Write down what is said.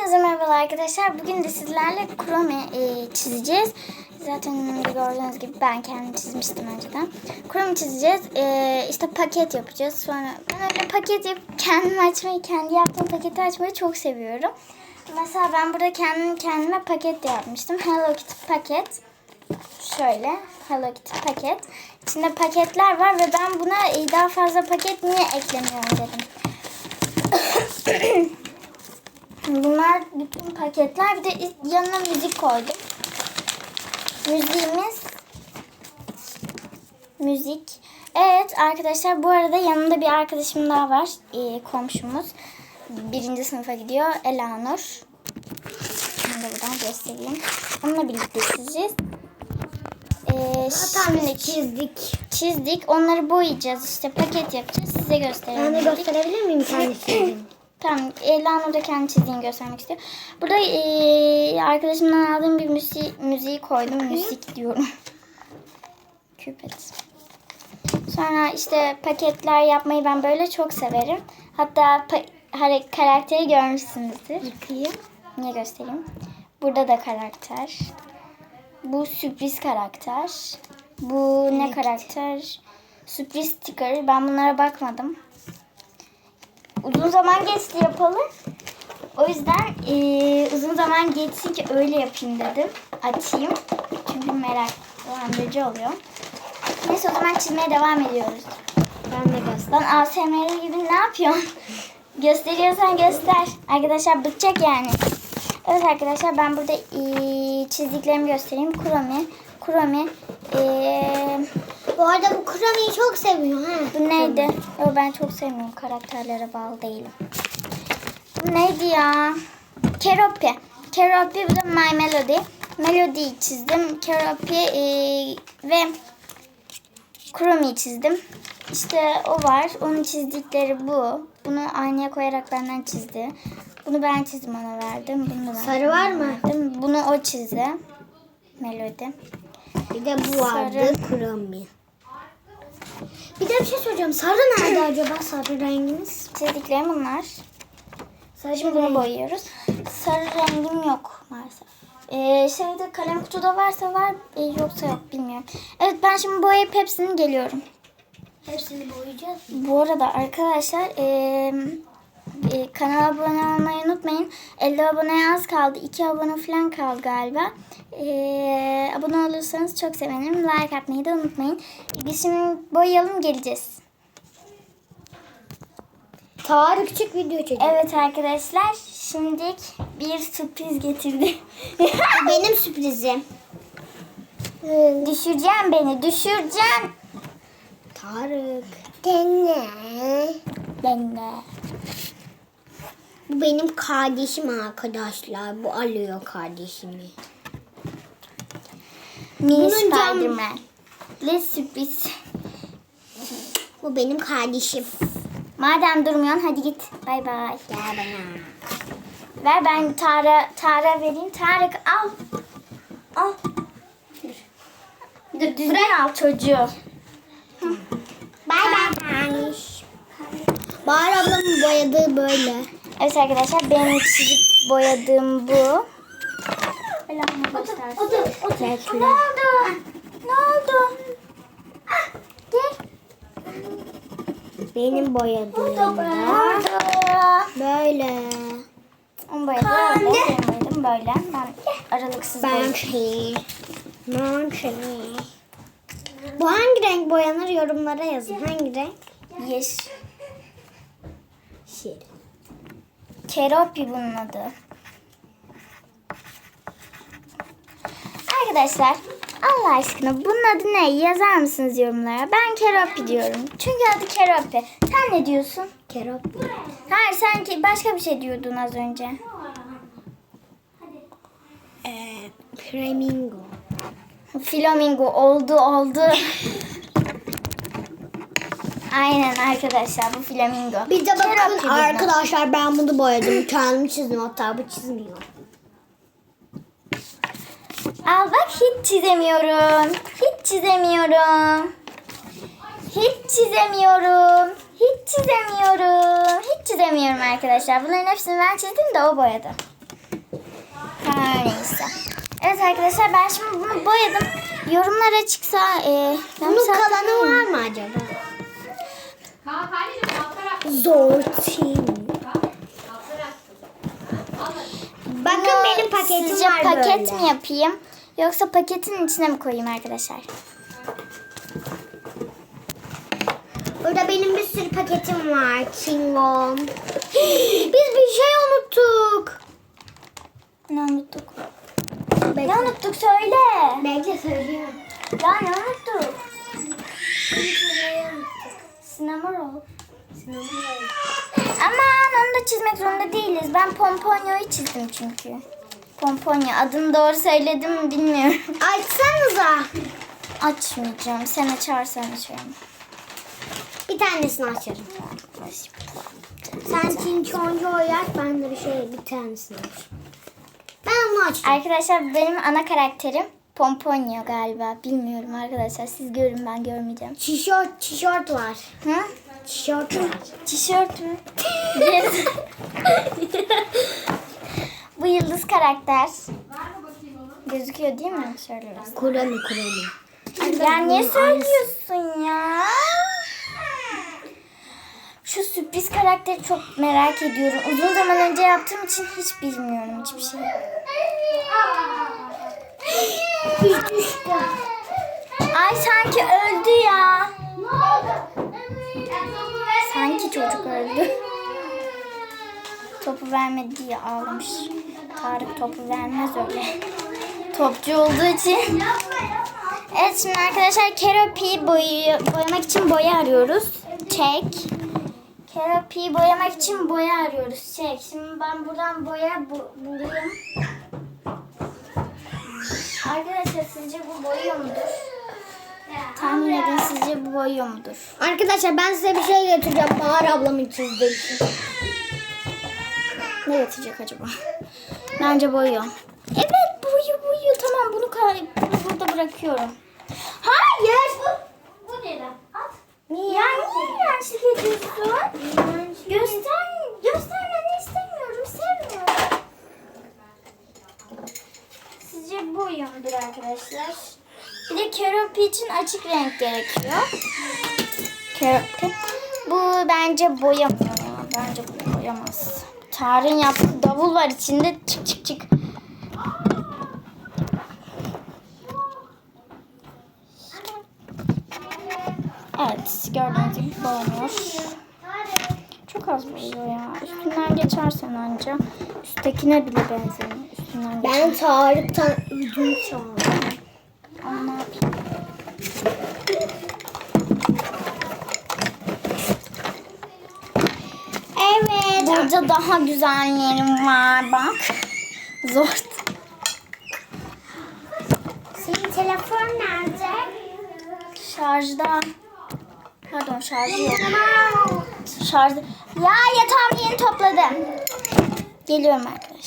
Hepinize merhabalar arkadaşlar. Bugün de sizlerle Chrome e, çizeceğiz. Zaten gördüğünüz gibi ben kendim çizmiştim önceden. Chrome çizeceğiz. E, işte paket yapacağız. Sonra ben öyle paket yapıp kendim açmayı, kendi yaptığım paketi açmayı çok seviyorum. Mesela ben burada kendim kendime paket de yapmıştım. Hello Kitty paket. Şöyle Hello Kitty paket. İçinde paketler var ve ben buna e, daha fazla paket niye eklemiyorum dedim. Bunlar bütün paketler. Bir de yanına müzik koydum. Müziğimiz müzik. Evet arkadaşlar bu arada yanımda bir arkadaşım daha var. Ee, komşumuz. Birinci sınıfa gidiyor. Elanur. Da buradan göstereyim. Onunla birlikte çizeceğiz. Ee, şimdi çizdik. çizdik. Onları boyayacağız. İşte paket yapacağız. Size gösterelim. Ben de gösterebilir miyim kendisini? Tamam. Elan da kendi çizdiğini göstermek istiyor. Burada eee, arkadaşımdan aldığım bir müziği, müziği koydum. Müzik diyorum. Küpet. Sonra işte paketler yapmayı ben böyle çok severim. Hatta hare- karakteri görmüşsünüzdür. Yıkayayım. Niye göstereyim? Burada da karakter. Bu sürpriz karakter. Bu ne karakter? Sürpriz sticker. Ben bunlara bakmadım. Uzun zaman geçti yapalı. O yüzden eee, uzun zaman geçsin ki öyle yapayım dedim. Açayım. Çünkü meraklandırıcı oluyor. Neyse o zaman çizmeye devam ediyoruz. Ben de göster. Lan ASMR gibi ne yapıyorsun? Gösteriyorsan göster. Arkadaşlar bıkacak yani. Evet arkadaşlar ben burada eee, çizdiklerimi göstereyim. Kuromi. Kuromi. Bu arada bu Kurami'yi çok seviyor ha. bu neydi? Yo, ben çok sevmiyorum. Karakterlere bağlı değilim. Bu neydi ya? Keropi. Keropi bu da My Melody. Melody'yi çizdim. Keropi eee, ve Kuromi'yi çizdim. İşte o var. Onun çizdikleri bu. Bunu aynaya koyarak benden çizdi. Bunu ben çizdim ona verdim. Bunu da ben Sarı var mı? verdim. Bunu o çizdi. Melody. Bir de bu vardı Sarı. Kurami. Bir de bir şey soracağım. Sarı nerede acaba sarı renginiz? Çizdiklerim bunlar. Şimdi bunu boyuyoruz. Sarı rengim yok maalesef. Ee, şeyde kalem kutuda varsa var, e, yoksa yok bilmiyorum. Evet ben şimdi boyayıp hepsini geliyorum. Hepsini boyayacağız. Bu arada arkadaşlar e, e, kanala abone olmayı unutmayın. 50 aboneye az kaldı. 2 abone falan kaldı galiba. E, abone olursanız çok sevinirim. Like atmayı da unutmayın. Biz şimdi boyayalım geleceğiz. Tarık küçük video çekiyor. Evet arkadaşlar şimdilik bir sürpriz getirdi. Benim sürprizim. düşüreceğim beni düşüreceğim. Tarık. Dene. Ben de. Bu benim kardeşim arkadaşlar. Bu alıyor kardeşimi. Mini Spiderman. Le sürpriz. Bu benim kardeşim. Madem durmuyorsun hadi git. Bay bay. Gel bana. Ver ben Tara Tara vereyim. Tarık al. Al. Dur düzgün al çocuğu. Bay bay. Bahar ablamın boyadığı böyle. Evet arkadaşlar benim çizip boyadığım bu. Otur, otur. Bekle. Ne oldu? Ne oldu? Ah, Gel. Benim boyadığım Ne da oldu? böyle. Onu boyadım. Boyadım böyle. Ben aralıksız Ben şey. Ben şey. Bu hangi renk boyanır yorumlara yazın. Hangi renk? Yeşil. Şey. Keropi bunun adı. Arkadaşlar Allah aşkına bunun adı ne? Yazar mısınız yorumlara? Ben Keropi diyorum. Çünkü adı Keropi. Sen ne diyorsun? Kerop. Hayır sanki başka bir şey diyordun az önce. Ee, flamingo. Flamingo oldu oldu. Aynen arkadaşlar bu flamingo. Bir de bakın Keropi arkadaşlar ben bunu boyadım. Kendim çizdim hatta bu çizmiyor. Al bak hiç çizemiyorum. Hiç çizemiyorum. Hiç çizemiyorum. Hiç çizemiyorum. Hiç çizemiyorum arkadaşlar. Bunların hepsini ben çizdim de o boyadı. Her neyse. Evet arkadaşlar ben şimdi bunu boyadım. Yorumlara çıksa e, Bunun kalanı var mı acaba? Zor team. Bakın benim paketim sizce var paket böyle. mi yapayım yoksa paketin içine mi koyayım arkadaşlar? Burada benim bir sürü paketim var. Çingom. Biz bir şey unuttuk. Ne unuttuk? Bekle. Ne unuttuk söyle. Bekle söyleyeyim. Ya ne unuttuk? Sinema roll. Aman onu da çizmek zorunda değiliz. Ben Pomponyo'yu çizdim çünkü. Pomponyo. Adını doğru söyledim mi bilmiyorum. Açsanıza. Açmayacağım. Sen açarsan açarım. Bir tanesini açarım. Sen Çinçoncu oyak ben de bir şey bir tanesini açayım. Ben onu açtım. Arkadaşlar benim ana karakterim Pomponyo galiba. Bilmiyorum arkadaşlar. Siz görün ben görmeyeceğim. Tişört, tişört var. Hı? Tişört var. Tişört mü? Bu yıldız karakter. Gözüküyor değil mi? Şöyle biraz. Kurami, kurami. Ya niye söylüyorsun ya? Şu sürpriz karakteri çok merak ediyorum. Uzun zaman önce yaptığım için hiç bilmiyorum hiçbir şey. Ay sanki öldü ya. Sanki çocuk öldü. Topu vermedi diye ağlamış. Tarık topu vermez öyle. Topçu olduğu için. Evet şimdi arkadaşlar Keropi'yi boyu, boyamak için boya arıyoruz. Çek. Keropi'yi boyamak için boya arıyoruz. Çek. Şimdi ben buradan boya bu, bulayım. Arkadaşlar sizce bu boyuyor mudur? Tahmin edin sizce bu boyuyor mudur? Arkadaşlar ben size bir şey getireceğim. Bahar ablamın çizdiği için. Ne getirecek acaba? Bence boyuyor. Evet boyu boyu. Tamam bunu, burada bırakıyorum. Hayır. Bu, bu neden? At. Niye? Ya niye iğrençlik ediyorsun? Göster, göstermeni istemiyorum. Sevmiyorum. Sizce bu uyumdur arkadaşlar. Bir de keropi için açık renk gerekiyor. Keropi. Bu bence boyamıyor ya. Bence boyamaz. Tarık'ın yaptığı davul var içinde. Çık çık çık. Evet gördüğünüz gibi boyanıyor. Çok az boyuyor ya. Üstünden geçersen anca. Üsttekine bile benzemiyor. Üstünden geçer. Ben Tarık'tan ödüm çaldım. Ama ne yapayım? Burada daha güzel yerim var bak. Zor. Senin telefon nerede? Şarjda. Pardon şarjı yok. Şarjda. Ya yatağımı yeni topladım. Geliyorum arkadaşlar.